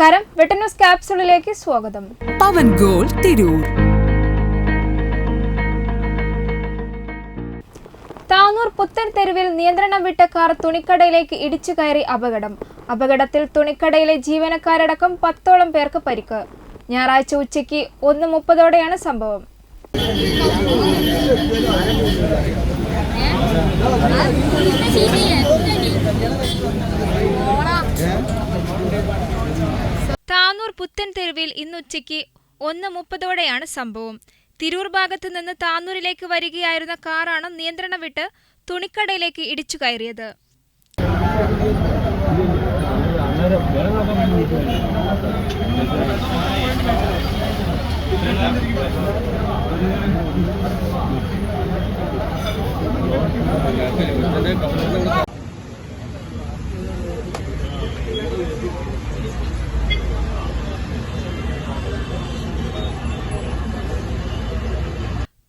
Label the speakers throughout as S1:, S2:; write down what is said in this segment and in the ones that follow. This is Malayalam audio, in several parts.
S1: നമസ്കാരം. വെട്ടന്യൂസ് ന്യൂസ് ക്യാപ്സുളിലേക്ക് സ്വാഗതം.
S2: പവൻ ഗോൾ തിരൂർ.
S1: താനൂർ പുത്തൻ തെരുവിൽ നിയന്ത്രണം വിട്ട കാർ തുണിക്കടയിലേക്ക് ഇടിച്ചു കയറി അപകടം. അപകടത്തിൽ തുണിക്കടയിലെ ജീവനക്കാരടക്കം പത്തോളം പേർക്ക് പരിക്ക്. ഞായറാഴ്ച ഉച്ചയ്ക്ക് ഒന്ന് മുപ്പതോടെയാണ് സംഭവം. പുത്തൻ തെരുവിൽ ഇന്നുച്ചയ്ക്ക് ഒന്ന് മുപ്പതോടെയാണ് സംഭവം. തിരൂർ ഭാഗത്ത് നിന്ന് താന്നൂരിലേക്ക് വരികയായിരുന്ന കാറാണ് നിയന്ത്രണം വിട്ട് തുണിക്കടയിലേക്ക് ഇടിച്ചു കയറിയത്.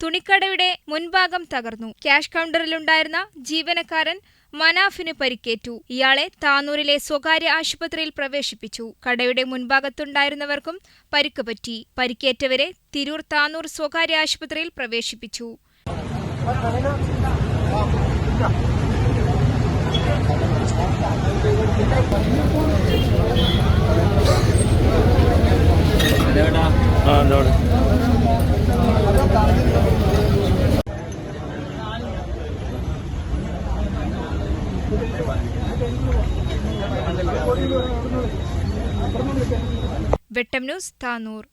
S1: തുണിക്കടയുടെ മുൻഭാഗം തകർന്നു. ക്യാഷ് കൗണ്ടറിലുണ്ടായിരുന്ന ജീവനക്കാരൻ മനാഫിന് പരിക്കേറ്റു. ഇയാളെ താനൂരിലെ സ്വകാര്യ ആശുപത്രിയിൽ പ്രവേശിപ്പിച്ചു. കടയുടെ മുൻഭാഗത്തുണ്ടായിരുന്നവർക്കും പരിക്ക് പറ്റി. പരിക്കേറ്റവരെ തിരൂർ താനൂർ സ്വകാര്യ ആശുപത്രിയിൽ പ്രവേശിപ്പിച്ചു.
S3: ആ എന്താ
S1: വെട്ടം ന്യൂസ് താനൂർ.